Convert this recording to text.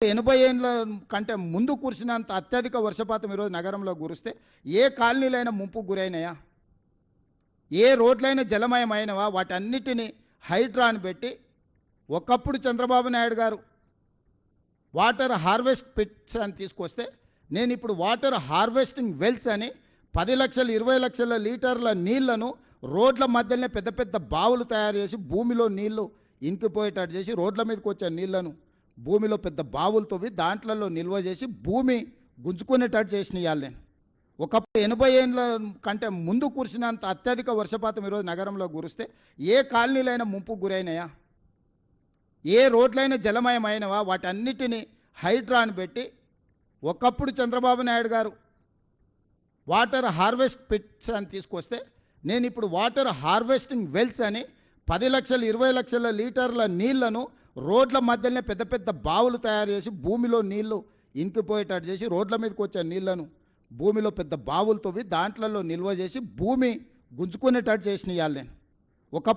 ఎనభై ఏళ్ళ కంటే ముందు కురిసినంత అత్యధిక వర్షపాతం ఈరోజు నగరంలో కురిస్తే ఏ కాలనీలైనా ముంపుకు గురైనాయా? ఏ రోడ్లైనా జలమయమైనవా? వాటన్నిటిని హైడ్రాన్ పెట్టి ఒకప్పుడు చంద్రబాబు నాయుడు గారు వాటర్ హార్వెస్ట్ పిట్స్ అని తీసుకొస్తే నేను ఇప్పుడు వాటర్ హార్వెస్టింగ్ వెల్స్ అని పది లక్షలు ఇరవై లక్షల లీటర్ల నీళ్ళను రోడ్ల మధ్యలోనే పెద్ద పెద్ద బావులు తయారు చేసి భూమిలో నీళ్ళు ఇంకిపోయేటట్టు చేసి రోడ్ల మీదకి వచ్చే నీళ్ళను భూమిలో పెద్ద బావులు తవ్వి దాంట్లలో నిల్వ చేసి భూమి గుంజుకునేటట్టు చేసిన ఇవాళ నేను. ఒకప్పుడు ఎనభై ఏళ్ళ కంటే ముందు కురిసినంత అత్యధిక వర్షపాతం ఈరోజు నగరంలో కురిస్తే ఏ కాలనీలైనా ముంపు గురైనాయా? ఏ రోడ్లైనా జలమయమైనవా? వాటన్నిటిని హైడ్రాన్ పెట్టి ఒకప్పుడు చంద్రబాబు నాయుడు గారు వాటర్ హార్వెస్ట్ పిట్స్ అని తీసుకొస్తే నేను ఇప్పుడు వాటర్ హార్వెస్టింగ్ వెల్స్ అని పది లక్షలు ఇరవై లక్షల లీటర్ల నీళ్ళను రోడ్ల మధ్యలోనే పెద్ద పెద్ద బావులు తయారు చేసి భూమిలో నీళ్ళు ఇంకిపోయేటట్టు చేసి రోడ్ల మీదకి వచ్చే నీళ్ళను భూమిలో పెద్ద బావులు తవ్వి దాంట్లలో నిల్వ చేసి భూమి గుంజుకునేటట్టు చేసిన ఇవాళ నేను.